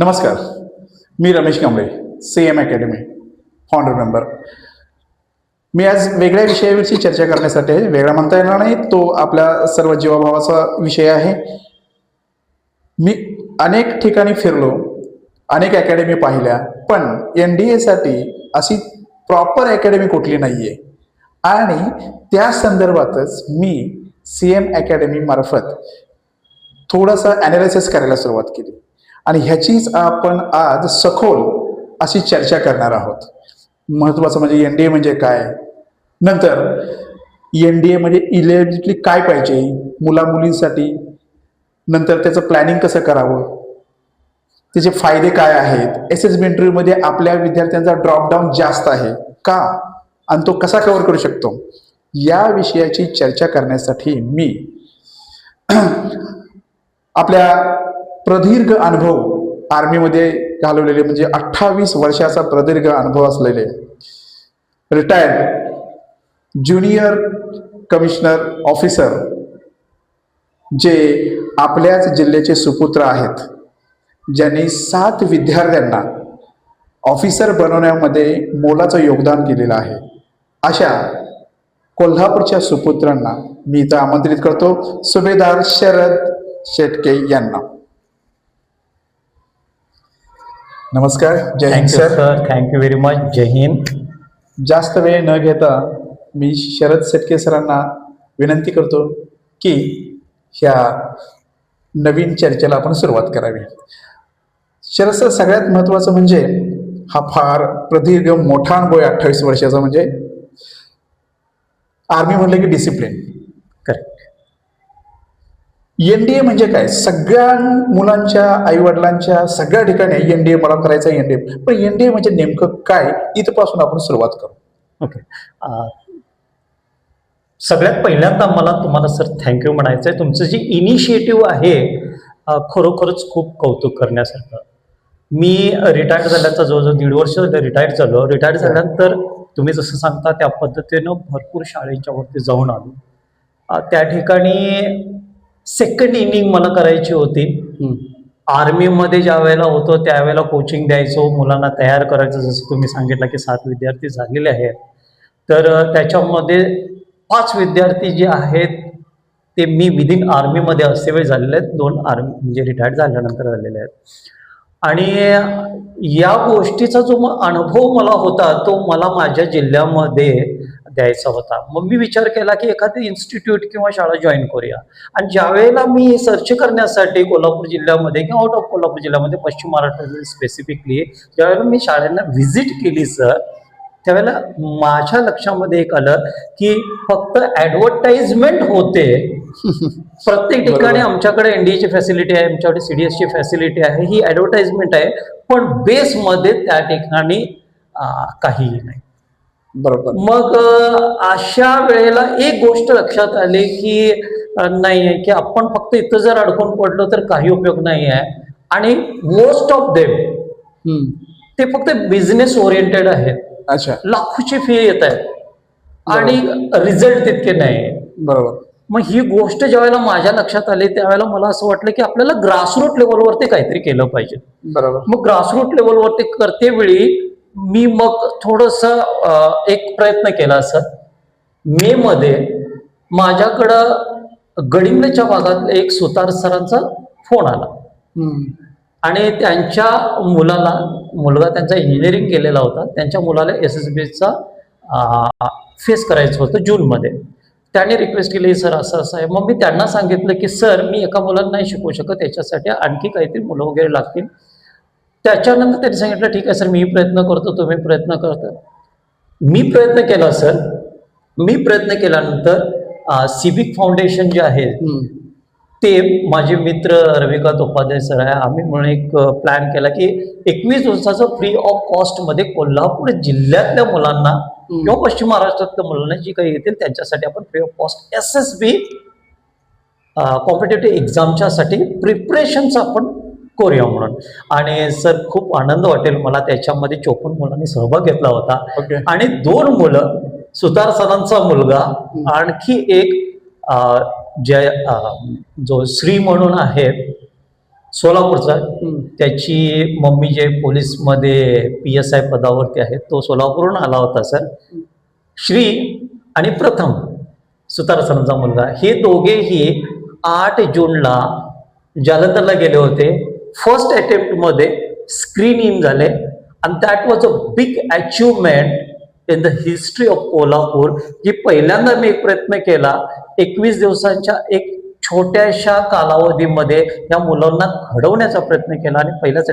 नमस्कार मी Ramesh Kamble C M academy founder member मी आज वेगळ्या विषयाविषयी चर्चा करण्यासाठी वेगळा म्हणता येणार नाही तो आपल्या सर्व जीवाभावाचा विषय आहे. मी अनेक ठिकाणी फिरलो अनेक अकॅडमी पाहिल्या पण एन डी एसाठी अशी प्रॉपर अकॅडमी कुठली नाही आहे आणि त्या संदर्भातच मी सी एम अकॅडमी मार्फत थोडंसं ॲनालिसिस करायला सुरुवात केली. आणि ह्याचीच आपण आज सखोल अशी चर्चा करणार आहोत. महत्त्वाचं म्हणजे एन डी ए म्हणजे काय? नंतर एन डी एमध्ये म्हणजे इलेजिटली काय पाहिजे? मुला मुलींसाठी नंतर त्याचं प्लॅनिंग कसं करावं? त्याचे फायदे काय आहेत? एस एस बी इंटरव्ह्यूमध्ये आपल्या विद्यार्थ्यांचा ड्रॉपडाऊन जास्त आहे का? आणि तो कसा कव्हर करू शकतो? या विषयाची चर्चा करण्यासाठी मी आपल्या प्रदीर्घ अनुभव आर्मीमध्ये घालवलेले म्हणजे अठ्ठावीस वर्षाचा प्रदीर्घ अनुभव असलेले. रिटायर्ड ज्युनियर कमिशनर ऑफिसर जे आपल्याच जिल्ह्याचे सुपुत्र आहेत. ज्यांनी सात विद्यार्थ्यांना ऑफिसर बनवण्यामध्ये मोलाचं योगदान केलेलं आहे. अशा कोल्हापूरच्या सुपुत्रांना मी इथं आमंत्रित करतो. सुभेदार शरद शेटके यांना. नमस्कार जय Hind sir. Sir thank you very much जय हिंद. जास्त वेळ न घेता मी शरद शेटके सरांना विनंती करतो की ह्या नवीन चर्चेला आपण सुरुवात करावी. शरद सर सगळ्यात महत्त्वाचं म्हणजे हा फार प्रदीर्घ मोठा अनुभव आहे अठ्ठावीस वर्षाचा म्हणजे आर्मी म्हणलं की discipline correct N D A म्हणजे काय? सगळ्या मुलांच्या आईवडिलांच्या सगळ्या ठिकाणी एन डी ए मला करायचा एन डी ए पण एन डी ए म्हणजे नेमकं काय? इथपासून आपण सुरुवात करू. ओके. सगळ्यात पहिल्यांदा मला तुम्हाला सर थँक्यू म्हणायचं आहे तुमचं जे इनिशिएटिव्ह आहे खरोखरच खूप कौतुक करण्यासारखं. मी रिटायर्ड झाल्याचा जवळजवळ दीड वर्ष रिटायर्ड झालो. रिटायर्ड झाल्यानंतर तुम्ही जसं सांगता त्या पद्धतीनं भरपूर शाळेच्या वरती जाऊन आलो. त्या ठिकाणी सेकंड इनिंग मला करायची होती. आर्मीमध्ये ज्या वेळेला होतो त्यावेळेला कोचिंग द्यायचो मुलांना तयार करायचं जसं तुम्ही सांगितलं की सात विद्यार्थी झालेले आहेत. तर त्याच्यामध्ये पाच विद्यार्थी जे आहेत ते मी विदिन आर्मीमध्ये असे वेळ झालेले आहेत. दोन आर्मी म्हणजे रिटायर्ड झाल्यानंतर झालेले आहेत. आणि या गोष्टीचा जो अनुभव मला होता तो मला माझ्या जिल्ह्यामध्ये द्यायचा होता. मग मी विचार केला की एखादी इन्स्टिट्यूट किंवा शाळा जॉईन करूया. आणि ज्या वेळेला मी सर्च करण्यासाठी कोल्हापूर जिल्ह्यामध्ये किंवा आउट ऑफ कोल्हापूर जिल्ह्यामध्ये पश्चिम महाराष्ट्रातील स्पेसिफिकली ज्यावेळेला मी शाळांना व्हिजिट केली सर त्यावेळेला माझ्या लक्षामध्ये एक आलं की फक्त ऍडव्हर्टाइजमेंट होते. प्रत्येक ठिकाणी आमच्याकडे एनडीएची फॅसिलिटी आहे आमच्याकडे सीडीएसची फॅसिलिटी आहे ही ऍडव्हर्टाइजमेंट आहे पण बेसमध्ये त्या ठिकाणी काहीही नाही. बरोबर. मग अशा वेळेला एक गोष्ट लक्षात आली की नाही आहे की आपण फक्त इथं जर अडकून पडलो तर काही उपयोग नाही आहे. आणि मोस्ट ऑफ देम. ते फक्त बिझनेस ओरिएंटेड आहेत. अच्छा. लाखोची फी येत आहे आणि रिझल्ट तितके नाही बरोबर. मग ही गोष्ट ज्या वेळेला माझ्या लक्षात आली त्यावेळेला मला असं वाटलं की आपल्याला ग्रासरूट लेवलवरती काहीतरी केलं पाहिजे. बरोबर. मग ग्रासरूट लेवलवरती करते वेळी मी मग थोडस एक प्रयत्न केला सर. मे मध्ये माझ्याकडं गडिंगच्या भागात एक सुतार सरांचा फोन आला. आणि त्यांच्या मुलाला मुलगा त्यांचा इंजिनिअरिंग केलेला होता. त्यांच्या मुलाला एस एस बीचा फेस करायचं होतं जूनमध्ये त्याने रिक्वेस्ट केली सर असं असं आहे. मग मी त्यांना सांगितलं की सर मी एका मुलाला नाही शिकवू शकत. याच्यासाठी आणखी काहीतरी मुलं वगैरे लागतील. त्याच्यानंतर त्यांनी सांगितलं ठीक आहे सर मी प्रयत्न करतो तुम्ही प्रयत्न करता. मी प्रयत्न केला सर. मी प्रयत्न केल्यानंतर सिविक फाउंडेशन जे आहे. ते माझे मित्र रविकांत उपाध्याय सर आहे. आम्ही म्हणून एक प्लॅन केला की एकवीस दिवसाचं फ्री ऑफ कॉस्टमध्ये कोल्हापूर जिल्ह्यातल्या मुलांना किंवा पश्चिम महाराष्ट्रातल्या मुलांना जी काही येतील त्यांच्यासाठी आपण free of cost S S B competitive एक्झामच्यासाठी प्रिपरेशनचं आपण करूया म्हणून. आणि सर खूप आनंद वाटेल मला त्याच्यामध्ये चोपन्न मुलांनी सहभाग घेतला होता. आणि दोन मुलं सुतार सरांचा मुलगा आणखी एक अ, जो श्री म्हणून आहे सोलापूरचा. त्याची मम्मी जे पोलीसमध्ये पी एस आय पदावरती आहे तो सोलापूरहून आला होता सर. श्री आणि प्रथम सुतार सरांचा मुलगा. हे दोघेही आठ जूनला जालंधरला गेले होते. फर्स्ट अटेम्प्टमध्ये स्क्रीन इन झाले. आणि that was a big achievement in the history of Kolhapur की पहिल्यांदा मी एक प्रयत्न केला एकवीस दिवसांच्या एक छोट्याशा कालावधीमध्ये या मुलांना घडवण्याचा प्रयत्न केला आणि पहिल्याच